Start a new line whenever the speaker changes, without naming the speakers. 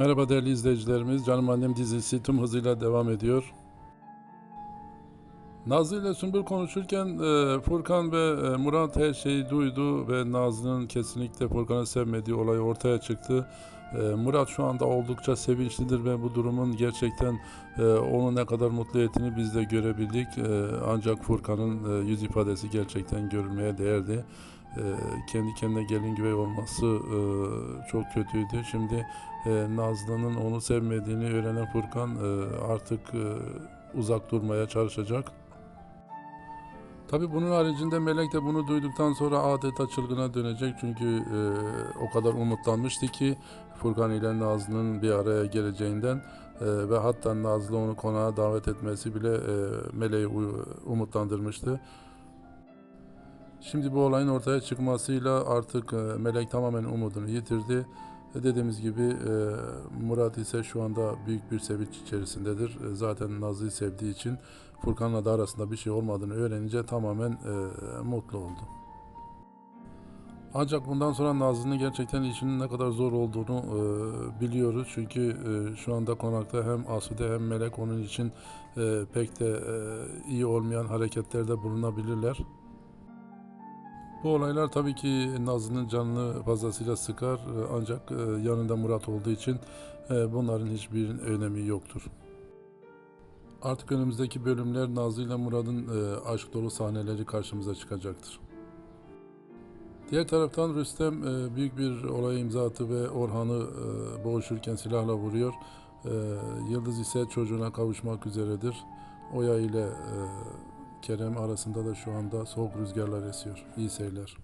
Merhaba değerli izleyicilerimiz. Canım Annem dizisi tüm hızıyla devam ediyor. Nazlı ile Sümbül konuşurken e, Furkan ve e, Murat her şeyi duydu ve Nazlı'nın kesinlikle Furkan'ı sevmediği olay ortaya çıktı. E, Murat şu anda oldukça sevinçlidir ve bu durumun gerçekten onu ne kadar mutlu ettiğini biz de görebildik. Ancak Furkan'ın yüz ifadesi gerçekten görülmeye değerdi. E, kendi kendine gelin güvey olması e, çok kötüydü. Şimdi e, Nazlı'nın onu sevmediğini öğrenen Furkan e, artık uzak durmaya çalışacak. Tabi bunun haricinde Melek de bunu duyduktan sonra adeta çılgına dönecek çünkü e, o kadar umutlanmıştı ki Furkan ile Nazlı'nın bir araya geleceğinden e, ve hatta Nazlı onu konağa davet etmesi bile e, Melek'i umutlandırmıştı. Şimdi bu olayın ortaya çıkmasıyla artık e, Melek tamamen umudunu yitirdi. E, Dediğimiz gibi e, Murat ise şu anda büyük bir sevinç içerisindedir. E, Zaten Nazlı'yı sevdiği için Furkan'la da arasında bir şey olmadığını öğrenince tamamen e, mutlu oldu. Ancak bundan sonra Nazlı'nın gerçekten işinin ne kadar zor olduğunu e, biliyoruz. Çünkü e, şu anda konakta hem Asude hem Melek onun için e, pek de e, iyi olmayan hareketlerde bulunabilirler. Bu olaylar tabii ki Nazlı'nın canını fazlasıyla sıkar e, ancak e, yanında Murat olduğu için e, bunların hiçbir önemi yoktur. Artık önümüzdeki bölümler Nazlı ile Murat'ın aşk dolu sahneleri karşımıza çıkacaktır. Diğer taraftan Rüstem büyük bir olaya imza attı ve Orhan'ı boğuşurken silahla vuruyor. Yıldız ise çocuğuna kavuşmak üzeredir. Oya ile Kerem arasında da şu anda soğuk rüzgarlar esiyor. İyi seyirler.